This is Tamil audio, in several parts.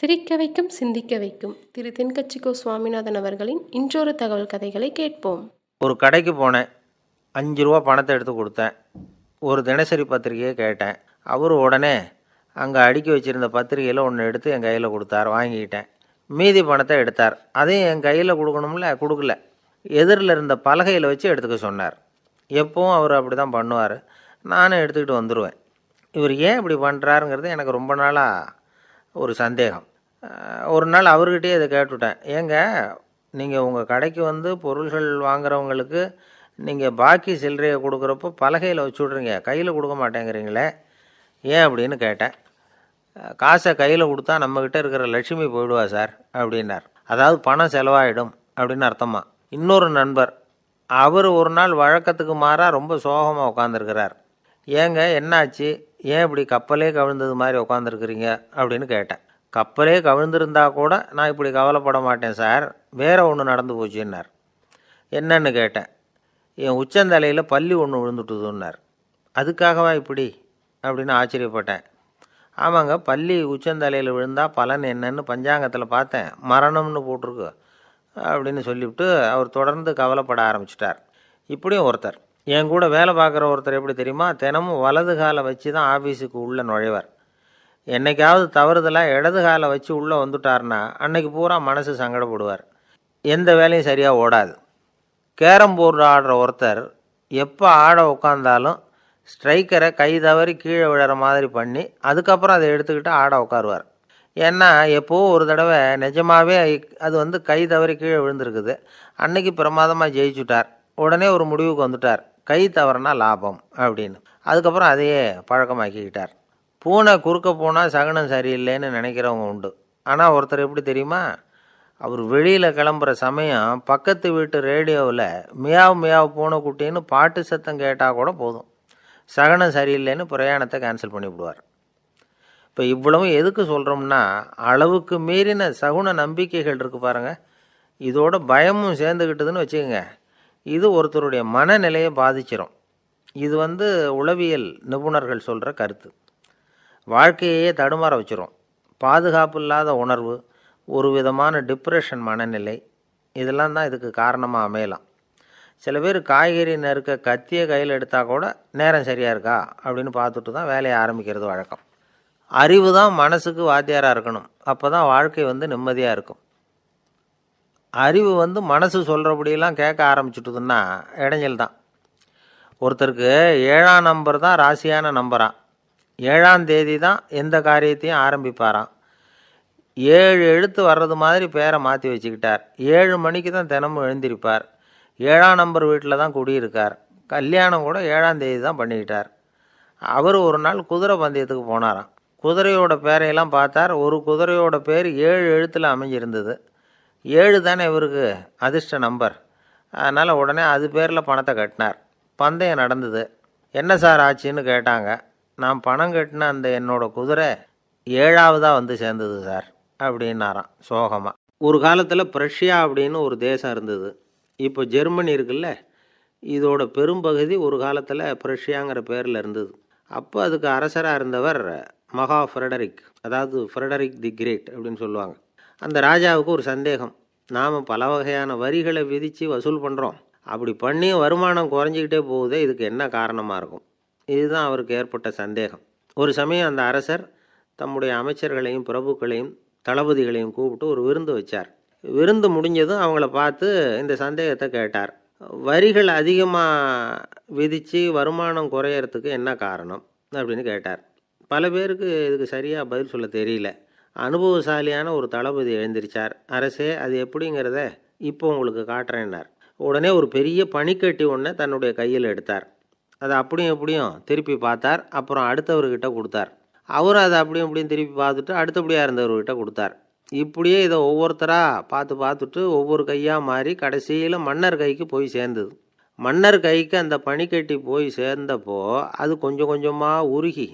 சிரிக்க வைக்கும் சிந்திக்க வைக்கும். திரு தென்கட்சிக்கோ சுவாமிநாதன் அவர்களின் இன்றொரு தகவல் கதைகளை கேட்போம். ஒரு கடைக்கு போனேன். அஞ்சு ரூபா பணத்தை எடுத்து கொடுத்தேன். ஒரு தினசரி பத்திரிக்கையை கேட்டேன். அவர் உடனே அங்கே அடுக்கி வச்சுருந்த பத்திரிக்கையில் ஒன்று எடுத்து என் கையில் கொடுத்தார். வாங்கிக்கிட்டேன். மீதி பணத்தை எடுத்தார். அதையும் என் கையில் கொடுக்கணும்ல? கொடுக்கல. எதிரில் இருந்த பலகையில் வச்சு எடுத்துக்க சொன்னார். எப்பவும் அவர் அப்படி தான் பண்ணுவார். நானும் எடுத்துக்கிட்டு வந்துடுவேன் இவர் ஏன் இப்படி பண்ணுறாருங்கிறது எனக்கு ரொம்ப நாளாக ஒரு சந்தேகம். ஒரு நாள் அவர்கிட்டயே இதை கேட்டுவிட்டேன் ஏங்க நீங்கள் உங்கள் கடைக்கு வந்து பொருள்கள் வாங்குறவங்களுக்கு நீங்கள் பாக்கி சில்லறையை கொடுக்குறப்போ பலகையில் வச்சு விட்றீங்க. கையில் கொடுக்க மாட்டேங்கிறீங்களே. ஏன் அப்படின்னு கேட்டேன். காசை கையில் கொடுத்தா நம்மக்கிட்ட இருக்கிற லட்சுமி போயிடுவா சார் அப்படின்னார். அதாவது பணம் செலவாயிடும் அப்படின்னு அர்த்தமா? இன்னொரு நண்பர் அவர் ஒரு நாள் வழக்கத்துக்கு மாறாக ரொம்ப சோகமாக உட்காந்துருக்கிறார் ஏங்க என்னாச்சு? ஏன் இப்படி கப்பலே கவிழ்ந்தது மாதிரி உட்காந்துருக்குறீங்க அப்படின்னு கேட்டேன். கப்பலே கவிழ்ந்திருந்தா கூட நான் இப்படி கவலைப்பட மாட்டேன் சார். வேறு ஒன்று நடந்து போச்சுன்னார். என்னன்னு கேட்டேன். என் உச்சந்தலையில் பள்ளி ஒன்று விழுந்துட்டுதுன்னார். அதுக்காகவா இப்படி? அப்படின்னு ஆச்சரியப்பட்டேன். ஆமாங்க பள்ளி உச்சந்தலையில் விழுந்தா பலன் என்னன்னு பஞ்சாங்கத்தில் பார்த்தேன். மரணம்னு போட்டிருக்கு. அப்படின்னு சொல்லிவிட்டு அவர் தொடர்ந்து கவலைப்பட ஆரம்பிச்சிட்டார். இப்படியும் ஒருத்தர். என் கூட வேலை பார்க்குற ஒருத்தர் எப்படி தெரியுமா? தினமும் வலது காலை வச்சு தான் ஆஃபீஸுக்கு உள்ளே நுழைவார். என்னைக்காவது தவறுதலாக இடது காலை வச்சு உள்ளே வந்துட்டார்னா அன்னைக்கு பூரா மனசு சங்கடப்படுவார். எந்த வேலையும் சரியாக ஓடாது. கேரம் போர்டு ஆடுற ஒருத்தர் எப்போ ஆட உட்காந்தாலும் ஸ்ட்ரைக்கரை கை தவறி கீழே விழுற மாதிரி பண்ணி அதுக்கப்புறம் அதை எடுத்துக்கிட்டு ஆட உட்காருவார் ஏன்னா எப்போவோ ஒரு தடவை நிஜமாகவே அது வந்து கை தவறி கீழே விழுந்திருக்குது. அன்னைக்கு பிரமாதமாக ஜெயிச்சுட்டார். உடனே ஒரு முடிவுக்கு வந்துட்டார். கை தவறுனா லாபம் அப்படின்னு. அதுக்கப்புறம் அதையே பழக்கமாக்கிக்கிட்டார். பூனை குறுக்க போனால் சகனம் சரியில்லைன்னு நினைக்கிறவங்க உண்டு. ஆனால் ஒருத்தர் எப்படி தெரியுமா? அவர் வெளியில் கிளம்புற சமயம் பக்கத்து வீட்டு ரேடியோவில் மியாவ் மியாவ் பூனை குட்டின்னு பாட்டு சத்தம் கேட்டால் கூட போதும். சகனம் சரியில்லைன்னு பிரயாணத்தை கேன்சல் பண்ணிவிடுவார் இப்போ இவ்வளவு எதுக்கு சொல்கிறோம்னா அளவுக்கு மீறின சகுன நம்பிக்கைகள் இருக்குது பாருங்கள் இதோட பயமும் சேர்ந்துக்கிட்டதுன்னு வச்சுக்கோங்க. இது ஒருத்தருடைய மனநிலையை பாதிச்சிரும். இது வந்து உளவியல் நிபுணர்கள் சொல்கிற கருத்து. வாழ்க்கையே தடுமாற வச்சிரும். பாதுகாப்பு இல்லாத உணர்வு ஒரு விதமான டிப்ரெஷன் மனநிலை இதெல்லாம் தான் இதுக்கு காரணமாக அமையலாம். சில பேர் காய்கறி நறுக்க கத்தியை கையில் எடுத்தால் கூட நேரம் சரியாக இருக்கா? அப்படின்னு பார்த்துட்டு தான் வேலையை ஆரம்பிக்கிறது வழக்கம். அறிவு தான் மனசுக்கு வாத்தியாராக இருக்கணும். அப்போ தான் வாழ்க்கை வந்து நிம்மதியாக இருக்கும். அறிவு வந்து மனசு சொல்கிறபடியெல்லாம் கேட்க ஆரம்பிச்சுட்டுதுன்னா இடைஞ்சல் தான். ஒருத்தருக்கு ஏழாம் நம்பர் தான் ராசியான நம்பரான் ஏழாம் தேதி தான் எந்த காரியத்தையும் ஆரம்பிப்பாராம். ஏழு எழுத்து வர்றது மாதிரி பேரை மாற்றி வச்சுக்கிட்டார். ஏழு மணிக்கு தான் தினமும் எழுந்திருப்பார். ஏழாம் நம்பர் வீட்டில் தான் குடியிருக்கார். கல்யாணம் கூட ஏழாம் தேதி தான் பண்ணிக்கிட்டார். அவர் ஒரு நாள் குதிரை பந்தயத்துக்கு போனாராம். குதிரையோட பேரையெல்லாம் பார்த்தார். ஒரு குதிரையோட பேர் ஏழு எழுத்தில் அமைஞ்சிருந்தது. ஏழு தானே இவருக்கு அதிர்ஷ்ட நம்பர். அதனால் உடனே அது பேரில் பணத்தை கட்டினார். பந்தயம் நடந்தது. என்ன சார் ஆச்சுன்னு கேட்டாங்க. நான் பணம் கட்டின அந்த என்னோடய குதிரை ஏழாவதாக வந்து சேர்ந்தது சார் அப்படின்னாராம் சோகமாக ஒரு காலத்தில் பிரஷ்யா அப்படின்னு ஒரு தேசம் இருந்தது. இப்போ ஜெர்மனி இருக்குல்ல இதோட பெரும்பகுதி ஒரு காலத்தில் பிரஷ்யாங்கிற பேரில் இருந்தது. அப்போ அதுக்கு அரசராக இருந்தவர் மகா ஃப்ரெடரிக் அதாவது ஃப்ரெடரிக் தி கிரேட் அப்படின்னு சொல்லுவாங்க. அந்த ராஜாவுக்கு ஒரு சந்தேகம். நாம் பல வகையான வரிகளை விதித்து வசூல் பண்ணுறோம் அப்படி பண்ணி வருமானம் குறைஞ்சிக்கிட்டே போகுதே இதுக்கு என்ன காரணமாக இருக்கும்? இதுதான் அவருக்கு ஏற்பட்ட சந்தேகம். ஒரு சமயம் அந்த அரசர் தம்முடைய அமைச்சர்களையும் பிரபுக்களையும் தளபதிகளையும் கூப்பிட்டு ஒரு விருந்து வச்சார். விருந்து முடிஞ்சதும் அவங்கள பார்த்து இந்த சந்தேகத்தை கேட்டார். வரிகள் அதிகமாக விதித்து வருமானம் குறையறதுக்கு என்ன காரணம்? அப்படின்னு கேட்டார். பல பேருக்கு இதுக்கு சரியாக பதில் சொல்ல தெரியல. அனுபவசாலியான ஒரு தளபதி எழுந்திருச்சார். அரசே அது எப்படிங்கிறத இப்போ உங்களுக்கு காட்டுறேன்னார். உடனே ஒரு பெரிய பனிக்கட்டி ஒன்றை தன்னுடைய கையில் எடுத்தார். அதை அப்படியும் எப்படியும் திருப்பி பார்த்தார். அப்புறம் அடுத்தவர்கிட்ட கொடுத்தார். அவரும் அதை அப்படியும் இப்படியும் திருப்பி பார்த்துட்டு அடுத்தபடியாக இருந்தவர்கிட்ட கொடுத்தார். இப்படியே இதை ஒவ்வொருத்தராக பார்த்து பார்த்துட்டு ஒவ்வொரு கையாக மாறி கடைசியில் மன்னர் கைக்கு போய் சேர்ந்தது. மன்னர் கைக்கு அந்த பனிக்கட்டி போய் சேர்ந்தப்போ அது கொஞ்சம் கொஞ்சமாக உருகி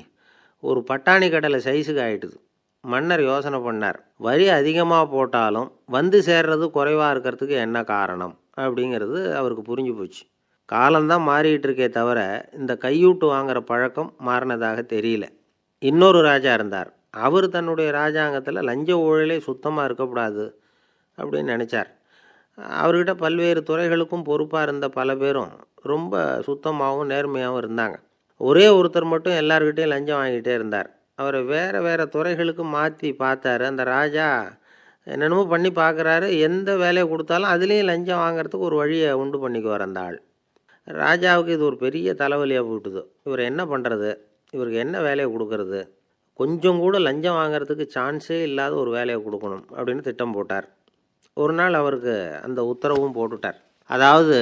ஒரு பட்டாணி கடலை சைஸுக்கு ஆயிட்டுது. மன்னர் யோசனை பண்ணார். வரி அதிகமாக போட்டாலும் வந்து சேர்றது குறைவாக இருக்கிறதுக்கு என்ன காரணம்? அப்படிங்கிறது அவருக்கு புரிஞ்சு போச்சு. காலம்தான் மாறிட்டு இருக்கே தவிர இந்த கையூட்டு வாங்குற பழக்கம் மாறினதாக தெரியல. இன்னொரு ராஜா இருந்தார். அவர் தன்னுடைய ராஜாங்கத்தில் லஞ்ச ஊழலே சுத்தமாக இருக்கக்கூடாது அப்படின்னு நினச்சார். அவர்கிட்ட பல்வேறு துறைகளுக்கும் பொறுப்பாக இருந்த பல பேரும் ரொம்ப சுத்தமாகவும் நேர்மையாகவும் இருந்தாங்க. ஒரே ஒருத்தர் மட்டும் எல்லார்கிட்டையும் லஞ்சம் வாங்கிட்டே இருந்தார். அவரை வேறு வேறு துறைகளுக்கு மாற்றி பார்த்தாரு. அந்த ராஜா என்னென்னமோ பண்ணி பார்க்குறாரு. எந்த வேலையை கொடுத்தாலும் அதுலேயும் லஞ்சம் வாங்குறதுக்கு ஒரு வழியை உண்டு பண்ணிக்குவார் அந்த ஆள். ராஜாவுக்கு இது ஒரு பெரிய தலைவலியாக போட்டுது இவர் என்ன பண்ணுறது இவருக்கு என்ன வேலையை கொடுக்கறது? கொஞ்சம் கூட லஞ்சம் வாங்குறதுக்கு சான்ஸே இல்லாத ஒரு வேலையை கொடுக்கணும் அப்படின்னு திட்டம் போட்டார். ஒரு நாள் அவருக்கு அந்த உத்தரவும் போட்டுட்டார். அதாவது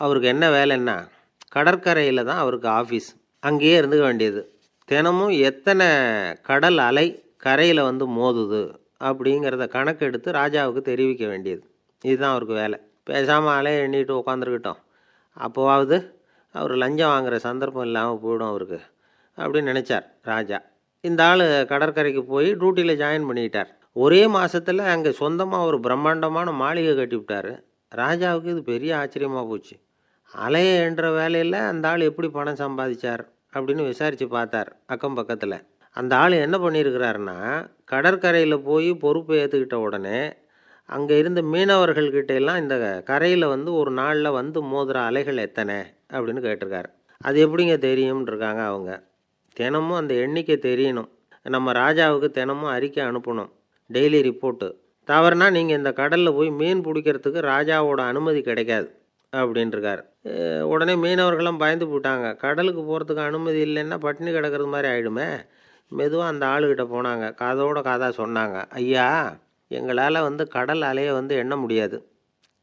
அவருக்கு என்ன வேலைன்னா கடற்கரையில் தான் அவருக்கு ஆஃபீஸ் அங்கேயே இருந்துக்க வேண்டியது. தினமும் எத்தனை கடல் அலை கரையில் வந்து மோதுது அப்படிங்கிறத கணக்கெடுத்து ராஜாவுக்கு தெரிவிக்க வேண்டியது. இதுதான் அவருக்கு வேலை. பேசாமல் அலையை எண்ணிட்டு உட்காந்துருக்கிட்டோம் அப்போவாவது அவர் லஞ்சம் வாங்குற சந்தர்ப்பம் இல்லாமல் போயிடும் அவருக்கு அப்படின்னு நினச்சார் ராஜா. இந்த ஆள் கடற்கரைக்கு போய் டியூட்டியில் ஜாயின் பண்ணிக்கிட்டார் ஒரே மாதத்தில் அங்கே சொந்தமாக ஒரு பிரம்மாண்டமான மாளிகை கட்டி விட்டார். ராஜாவுக்கு இது பெரிய ஆச்சரியமாக போச்சு. அலையை என்ற வேலையில் அந்த ஆள் எப்படி பணம் சம்பாதிச்சார்? அப்படின்னு விசாரித்து பார்த்தார் அக்கம் பக்கத்தில். அந்த ஆள் என்ன பண்ணியிருக்கிறாருன்னா கடற்கரையில் போய் பொறுப்பு ஏற்றுக்கிட்ட உடனே அங்கே இருந்த மீனவர்கள்கிட்ட எல்லாம் இந்த கரையில் வந்து ஒரு நாளில் வந்து மோதுகிற அலைகள் எத்தனை? அப்படின்னு கேட்டிருக்காரு. அது எப்படிங்க தெரியும்ன்றிருக்காங்க அவங்க. தினமும் அந்த எண்ணிக்கை தெரியணும். நம்ம ராஜாவுக்கு தினமும் அறிக்கை அனுப்பணும். Daily report. தவறுனா நீங்கள் இந்த கடலில் போய் மீன் பிடிக்கிறதுக்கு ராஜாவோட அனுமதி கிடைக்காது. அப்படின்ட்டுருக்காரு உடனே மீனவர்களும் பயந்து போட்டாங்க கடலுக்கு போகிறதுக்கு அனுமதி இல்லைன்னா பட்டினி கிடக்கிறது மாதிரி ஆகிடுமே மெதுவாக அந்த ஆளுகிட்ட போனாங்க. காதோட காதாக சொன்னாங்க. ஐயா எங்களால் வந்து கடல் அலையை வந்து எண்ண முடியாது.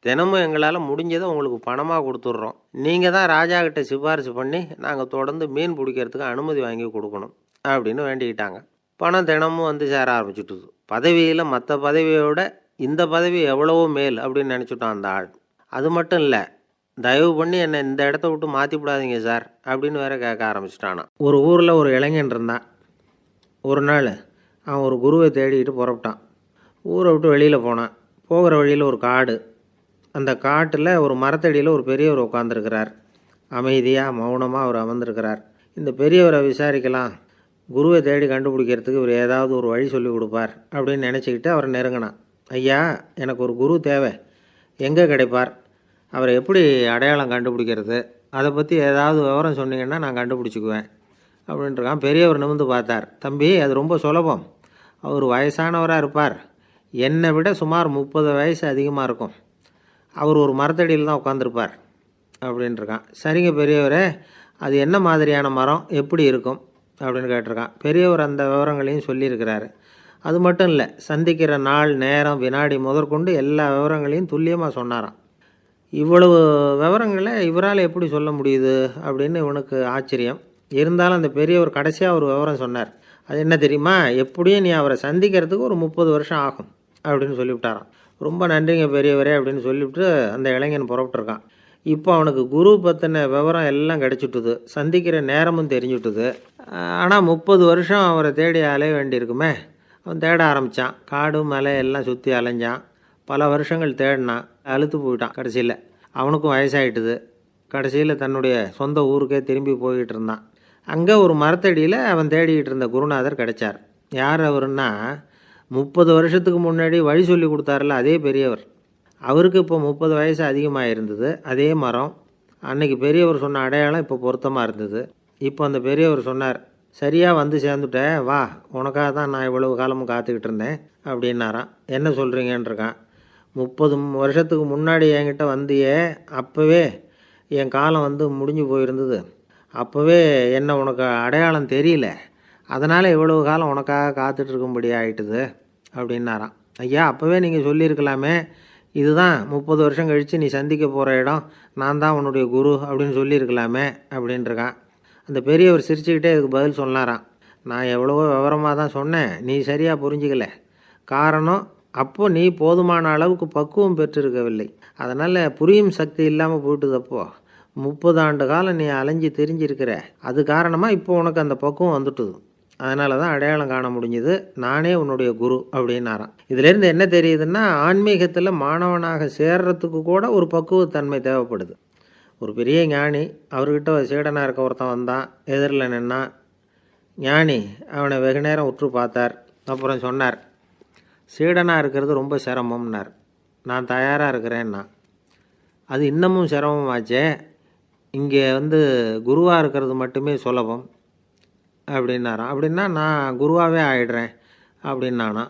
தினமும் எங்களால் முடிஞ்சதை உங்களுக்கு பணமாக கொடுத்துட்றோம். நீங்கள் தான் ராஜா கிட்ட சிபாரிசு பண்ணி நாங்கள் தொடர்ந்து மீன் பிடிக்கிறதுக்கு அனுமதி வாங்கி கொடுக்கணும். அப்படின்னு வேண்டிக்கிட்டாங்க. பணம் தினமும் வந்து சேர ஆரம்பிச்சுட்டுது. பதவியில் மற்ற பதவியோட இந்த பதவி எவ்வளவோ மேல் அப்படின்னு நினச்சிட்டோம் அந்த ஆள். அது மட்டும் இல்லை தயவு பண்ணி என்னை இந்த இடத்த விட்டு மாற்றி விடாதீங்க சார் அப்படின்னு வேற கேட்க ஆரம்பிச்சிட்டானா. ஒரு ஊரில் ஒரு இளைஞன் இருந்தான். ஒரு நாள் அவன் ஒரு குருவை தேடிக்கிட்டு புறப்பட்டான். ஊரை விட்டு வெளியில் போனான். போகிற வழியில் ஒரு காடு. அந்த காட்டில் ஒரு மரத்தடியில் ஒரு பெரியவர் உட்காந்துருக்கிறார் அமைதியாக மௌனமாக அவர் அமர்ந்திருக்கிறார். இந்த பெரியவரை விசாரிக்கலாம். குருவை தேடி கண்டுபிடிக்கிறதுக்கு இவர் ஏதாவது ஒரு வழி சொல்லி கொடுப்பார் அப்படின்னு நினச்சிக்கிட்டு அவரை நெருங்கினான். ஐயா எனக்கு ஒரு குரு தேவை. எங்கே கிடைப்பார்? அவரை எப்படி அடையாளம் கண்டுபிடிக்கிறது? அதை பற்றி ஏதாவது விவரம் சொன்னீங்கன்னா நான் கண்டுபிடிச்சிக்குவேன். அப்படின்ட்டுருக்கான் பெரியவர் நிமிந்து பார்த்தார். தம்பி அது ரொம்ப சுலபம். அவர் வயசானவராக இருப்பார். என்னை விட சுமார் முப்பது வயசு அதிகமாக இருக்கும். அவர் ஒரு மரத்தடியில் தான் உட்காந்துருப்பார் அப்படின்ட்டுருக்கான் சரிங்க பெரியவரே அது என்ன மாதிரியான மரம்? எப்படி இருக்கும்? அப்படின்னு கேட்டிருக்கான். பெரியவர் அந்த விவரங்களையும் சொல்லியிருக்கிறாரு. அது மட்டும் இல்லை சந்திக்கிற நாள் நேரம் வினாடி முதற்கொண்டு எல்லா விவரங்களையும் துல்லியமாக சொன்னாராம். இவ்வளவு விவரங்களை இவரால் எப்படி சொல்ல முடியுது அப்படின்னு இவனுக்கு ஆச்சரியம். இருந்தாலும் அந்த பெரியவர் கடைசியாக ஒரு விவரம் சொன்னார். அது என்ன தெரியுமா? எப்படியும் நீ அவரை சந்திக்கிறதுக்கு ஒரு முப்பது வருஷம் ஆகும் அப்படின்னு சொல்லிவிட்டாராம். ரொம்ப நன்றிங்க பெரியவரே அப்படின்னு சொல்லிவிட்டு அந்த இளைஞன் புறப்பட்டுருக்கான். இப்போ அவனுக்கு குரு பற்றின விவரம் எல்லாம் கிடச்சிட்டுது. சந்திக்கிற நேரமும் தெரிஞ்சுட்டுது. ஆனால் முப்பது வருஷம் அவரை தேடி அலைய வேண்டியிருக்குமே. அவன் தேட ஆரம்பித்தான் காடு மலை எல்லாம் சுற்றி அலைஞ்சான். பல வருஷங்கள் தேடினான். அழுத்து போயிட்டான் கடைசியில். அவனுக்கும் வயசாயிட்டுது. கடைசியில் தன்னுடைய சொந்த ஊருக்கே திரும்பி போய்கிட்டு இருந்தான். அங்கே ஒரு மரத்தடியில் அவன் தேடிக்கிட்டு இருந்த குருநாதர் கிடைச்சார். யார் அவருன்னா முப்பது வருஷத்துக்கு முன்னாடி வழி சொல்லி கொடுத்தாருல அதே பெரியவர். அவருக்கு இப்போ முப்பது வயசு அதிகமாக இருந்தது அதே மரம். அன்னைக்கு பெரியவர் சொன்ன அடையாளம் இப்போ பொருத்தமாக இருந்தது. இப்போ அந்த பெரியவர் சொன்னார் சரியாக வந்து சேர்ந்துட்டேன் வா உனக்காக தான் நான் இவ்வளவு காலமும் காத்துக்கிட்டு இருந்தேன் அப்படின்னாராம். என்ன சொல்கிறீங்கன்ட்ருக்கான் முப்பது வருஷத்துக்கு முன்னாடி என்கிட்ட வந்தியே அப்போவே என் காலம் வந்து முடிஞ்சு போயிருந்தது. அப்போவே என்ன உனக்கு அடையாளம் தெரியல. அதனால் இவ்வளவு காலம் உனக்காக காத்துட்ருக்கும்படி ஆகிட்டுது அப்படின்னாராம். ஐயா அப்போவே நீங்கள் சொல்லியிருக்கலாமே இதுதான் முப்பது வருஷம் கழித்து நீ சந்திக்க போகிற இடம் நான் தான் உன்னுடைய குரு அப்படின்னு சொல்லியிருக்கலாமே அப்படின்ட்டுருக்கான் அந்த பெரியவர் சிரிச்சுக்கிட்டே இதுக்கு பதில் சொன்னாராம். நான் எவ்வளவோ விவரமாக தான் சொன்னேன் நீ சரியாக புரிஞ்சிக்கல. காரணம் அப்போ நீ போதுமான அளவுக்கு பக்குவம் பெற்றிருக்கவில்லை. அதனால் புரியும் சக்தி இல்லாமல் போயிட்டுதப்போ. முப்பது ஆண்டு காலம் நீ அலைஞ்சு தெரிஞ்சிருக்கிற. அது காரணமாக இப்போ உனக்கு அந்த பக்குவம் வந்துட்டுது. அதனால தான் அடையாளம் காண முடிஞ்சுது. நானே உன்னுடைய குரு அப்படின்னாராம். இதுலேருந்து என்ன தெரியுதுன்னா ஆன்மீகத்தில் மாணவனாக சேர்றதுக்கு கூட ஒரு பக்குவத்தன்மை தேவைப்படுது. ஒரு பெரிய ஞானி அவர்கிட்ட ஒரு சீடனாக இருக்க ஒருத்தன் வந்தான் எதிரில் நின்னான். ஞானி அவனை வெகு நேரம் உற்று பார்த்தார். அப்புறம் சொன்னார் சீடனாக இருக்கிறது ரொம்ப சிரமம்னார். நான் தயாராக இருக்கிறேன்னா. அது இன்னமும் சிரமமாச்சே. இங்கே வந்து குருவாக இருக்கிறது மட்டுமே சுலபம். அப்படின்னாராம் அப்படின்னா நான் குருவாகவே ஆயிடுறேன் அப்படின்னானா.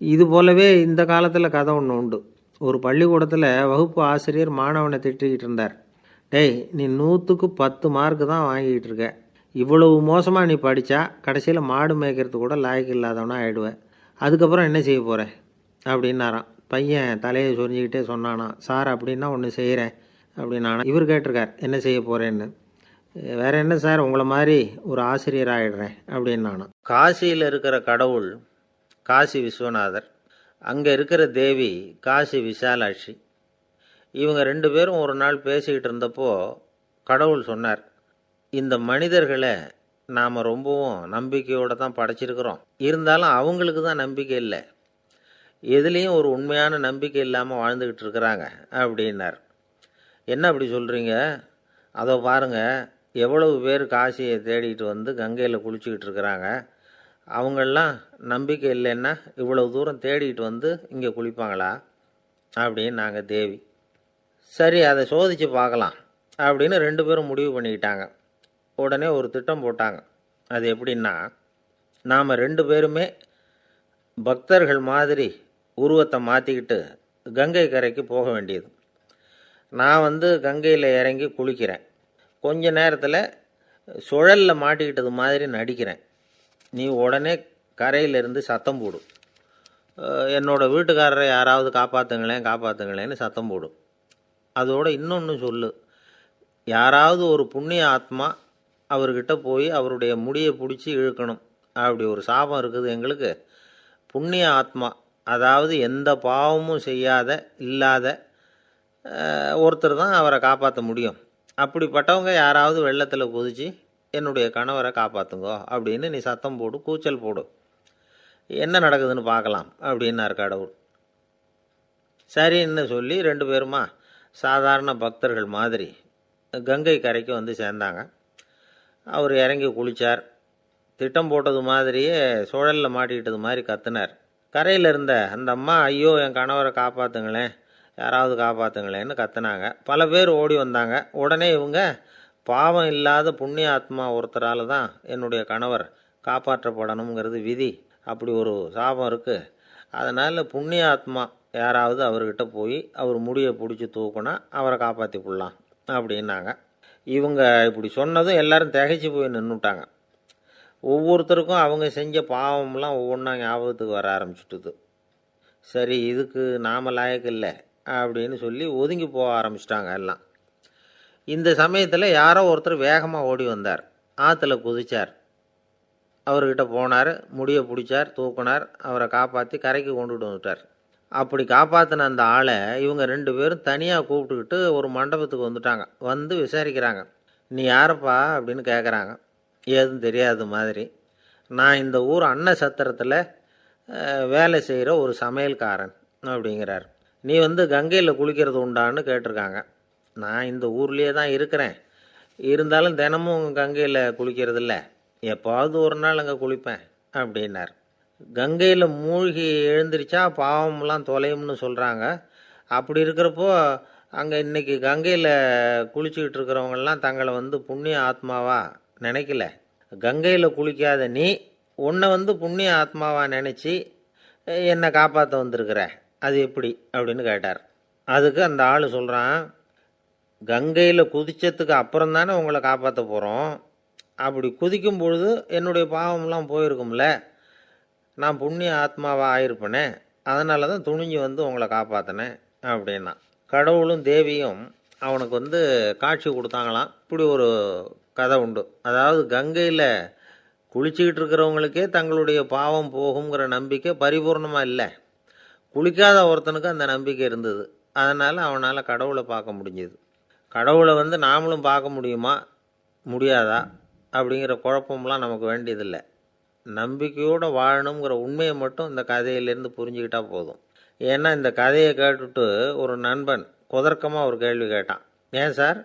இது போலவே இந்த காலத்தில் கதை ஒன்று உண்டு. ஒரு பள்ளிக்கூடத்தில் வகுப்பு ஆசிரியர் மாணவனை திட்டிக்கிட்டு இருந்தார். டேய் நீ நூற்றுக்கு பத்து மார்க்கு தான் வாங்கிக்கிட்டு இருக்க. இவ்வளவு மோசமாக நீ படித்தா கடைசியில் மாடு மேய்க்கிறது கூட லாய்க்கு இல்லாதவனா ஆகிடுவேன் அதுக்கப்புறம் என்ன செய்ய போகிற அப்படின்னாராம். பையன் தலையை சொரிஞ்சிக்கிட்டே சொன்னானா சார் அப்படின்னா ஒன்று செய்கிறேன் அப்படின்னானா இவர் கேட்டிருக்கார் என்ன செய்ய போகிறேன்னு வேற என்ன சார்? உங்களை மாதிரி ஒரு ஆசிரியர் ஆகிடுறேன் அப்படின்னானா. காசியில் இருக்கிற கடவுள் காசி விஸ்வநாதர் அங்கே இருக்கிற தேவி காசி விசாலாட்சி இவங்க ரெண்டு பேரும் ஒரு நாள் பேசிக்கிட்டு இருந்தப்போ கடவுள் சொன்னார் இந்த மனிதர்களை நாம் ரொம்பவும் நம்பிக்கையோடு தான் படைச்சிருக்கிறோம். இருந்தாலும் அவங்களுக்கு தான் நம்பிக்கை இல்லை. எதுலேயும் ஒரு உண்மையான நம்பிக்கை இல்லாமல் வாழ்ந்துக்கிட்டு இருக்கிறாங்க அப்படின்னார். என்ன அப்படி சொல்கிறீங்க அதை பாருங்கள் எவ்வளவு பேர் காசியை தேடிட்டு வந்து கங்கையில் குளிச்சுக்கிட்டு இருக்கிறாங்க. அவங்கெல்லாம் நம்பிக்கை இல்லைன்னா இவ்வளவு தூரம் தேடிட்டு வந்து இங்கே குளிப்பாங்களா? அப்படின்னு நாங்கள் தேவி. சரி அதை சோதித்து பார்க்கலாம் அப்படின்னு ரெண்டு பேரும் முடிவு பண்ணிக்கிட்டாங்க. உடனே ஒரு திட்டம் போட்டாங்க. அது எப்படின்னா நாம் ரெண்டு பேருமே பக்தர்கள் மாதிரி உருவத்தை மாற்றிக்கிட்டு கங்கை கரைக்கு போக வேண்டியது. நான் வந்து கங்கையில் இறங்கி குளிக்கிறேன். கொஞ்ச நேரத்தில் சுழலில் மாட்டிக்கிட்டது மாதிரி நடிக்கிறேன். நீ உடனே கரையிலிருந்து சத்தம் போடு. என்னோடய என்னோட வீட்டுக்காரரை யாராவது காப்பாற்றுங்களேன் காப்பாற்றுங்களேன்னு சத்தம் போடும் அதோடு இன்னொன்று சொல்லு. யாராவது ஒரு புண்ணிய ஆத்மா அவர்கிட்ட போய் அவருடைய முடியை பிடிச்சி இழுக்கணும். அப்படி ஒரு சாபம் இருக்குது எங்களுக்கு. புண்ணிய ஆத்மா அதாவது எந்த பாவமும் செய்யாத இல்லாத ஒருத்தர் தான் அவரை காப்பாற்ற முடியும். அப்படிப்பட்டவங்க யாராவது வெள்ளத்தில் குதிச்சு என்னுடைய கணவரை காப்பாற்றுங்கோ அப்படின்னு நீ சத்தம் போடு கூச்சல் போடு. என்ன நடக்குதுன்னு பார்க்கலாம் அப்படின்னார் கடவுள். சரின்னு சொல்லி ரெண்டு பேருமா சாதாரண பக்தர்கள் மாதிரி கங்கை கரைக்கு வந்து சேர்ந்தாங்க. அவர் இறங்கி குளித்தார் திட்டம் போட்டது மாதிரியே சுழலில் மாட்டிக்கிட்டது மாதிரி கத்துனார். கரையில் இருந்த அந்த அம்மா ஐயோ என் கணவரை காப்பாற்றுங்களேன் யாராவது காப்பாற்றுங்களேன்னு கத்துனாங்க. பல பேர் ஓடி வந்தாங்க. உடனே இவங்க பாவம் இல்லாத புண்ணிய ஆத்மா ஒருத்தரால் தான் என்னுடைய கணவர் காப்பாற்றப்படணுங்கிறது விதி. அப்படி ஒரு சாபம் இருக்குது அதனால் புண்ணிய ஆத்மா யாராவது அவர்கிட்ட போய் அவர் முடியை பிடிச்சி தூக்குனா அவரை காப்பாற்றி விடலாம் அப்படின்னாங்க. இவங்க இப்படி சொன்னதும் எல்லாரும் திகைச்சு போய் நின்றுட்டாங்க ஒவ்வொருத்தருக்கும் அவங்க செஞ்ச பாவம்லாம் ஒவ்வொன்றா ஞாபகத்துக்கு வர ஆரம்பிச்சுட்டுது. சரி இதுக்கு நாம லாயக்கு இல்லை அப்படின்னு சொல்லி ஒதுங்கி போக ஆரம்பிச்சிட்டாங்க எல்லாம். இந்த சமயத்தில் யாரோ ஒருத்தர் வேகமாக ஓடி வந்தார். ஆற்றுல குதிச்சார். அவர்கிட்ட போனார் முடியை பிடிச்சார் தூக்குனார் அவரை காப்பாற்றி கரைக்கு கொண்டுட்டு வந்துட்டார். அப்படி காப்பாற்றின அந்த ஆளை இவங்க ரெண்டு பேரும் தனியாக கூப்பிட்டுக்கிட்டு ஒரு மண்டபத்துக்கு வந்துட்டாங்க. வந்து விசாரிக்கிறாங்க. நீ யாரப்பா? அப்படின்னு கேட்குறாங்க ஏதும் தெரியாத மாதிரி. நான் இந்த ஊர் அன்ன சத்திரத்தில் வேலை செய்கிற ஒரு சமையல்காரன் அப்படிங்கிறார். நீ வந்து கங்கையில் குளிக்கிறது உண்டான்னு கேட்டிருக்காங்க. நான் இந்த ஊர்லேயே தான் இருக்கிறேன். இருந்தாலும் தினமும் கங்கையில் குளிக்கிறது இல்லை எப்பாவது ஒரு நாள் அங்கே குளிப்பேன் அப்படின்னார். கங்கையில் மூழ்கி எழுந்திரிச்சா பாவம்லாம் தொலையும்னு சொல்கிறாங்க அப்படி இருக்கிறப்போ அங்கே இன்னைக்கு கங்கையில் குளிச்சுக்கிட்டு இருக்கிறவங்கெல்லாம் தங்களை வந்து புண்ணிய ஆத்மாவா நினைக்கல. கங்கையில் குளிக்காத நீ உன்னை வந்து புண்ணிய ஆத்மாவா நினச்சி என்னை காப்பாற்ற வந்திருக்கிற? அது எப்படி? அப்படின்னு கேட்டார். அதுக்கு அந்த ஆள் சொல்கிறான் கங்கையில் குதித்ததுக்கு அப்புறம் தானே உங்களை காப்பாற்ற போகிறோம் அப்படி குதிக்கும் பொழுது என்னுடைய பாவம்லாம் போயிருக்கும்ல. நான் புண்ணிய ஆத்மாவாக ஆயிருப்பேனே அதனால தான் துணிஞ்சு வந்து உங்களை காப்பாற்றினேன் அப்படின்னா. கடவுளும் தேவியும் அவனுக்கு வந்து காட்சி கொடுத்தாங்களாம். இப்படி ஒரு கதை உண்டு. அதாவது கங்கையில் குளிச்சுக்கிட்டு இருக்கிறவங்களுக்கே தங்களுடைய பாவம் போகுங்கிற நம்பிக்கை பரிபூர்ணமாக இல்லை. குளிக்காத ஒருத்தனுக்கு அந்த நம்பிக்கை இருந்தது. அதனால் அவனால் கடவுளை பார்க்க முடிஞ்சது. கடவுளை வந்து நாமளும் பார்க்க முடியுமா? முடியாதா? அப்படிங்கிற குழப்பம்லாம் நமக்கு வேண்டியதில்லை. நம்பிக்கையோடு வாழணுங்கிற உண்மையை மட்டும் இந்த கதையிலேருந்து புரிஞ்சுக்கிட்டால் போதும். ஏன்னா இந்த கதையை கேட்டுட்டு ஒரு நண்பன் குதர்க்கமாக ஒரு கேள்வி கேட்டான். ஏன் சார்?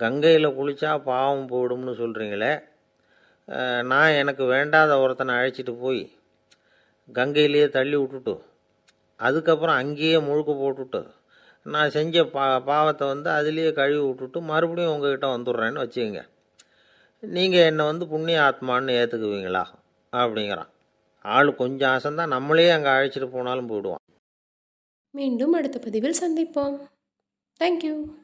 கங்கையில் குளித்தா பாவம் போடும்னு சொல்கிறீங்களே நான் எனக்கு வேண்டாத ஒருத்தனை அழைச்சிட்டு போய் கங்கையிலேயே தள்ளி விட்டுட்டு அதுக்கப்புறம் அங்கேயே முழுக்க போட்டுட்டு நான் செஞ்ச பா பாவத்தை வந்து அதுலேயே கழுவி விட்டுட்டு மறுபடியும் உங்ககிட்ட வந்துடுறேன்னு வச்சுக்கோங்க. நீங்கள் என்னை வந்து புண்ணிய ஆத்மான்னு ஏற்றுக்குவீங்களா அப்படிங்கிறான். ஆள் கொஞ்சம் ஆசைந்தான் நம்மளே அங்கே அழைச்சிட்டு போனாலும் போயிடுவான். மீண்டும் அடுத்த பதிவில் சந்திப்போம். தேங்க்யூ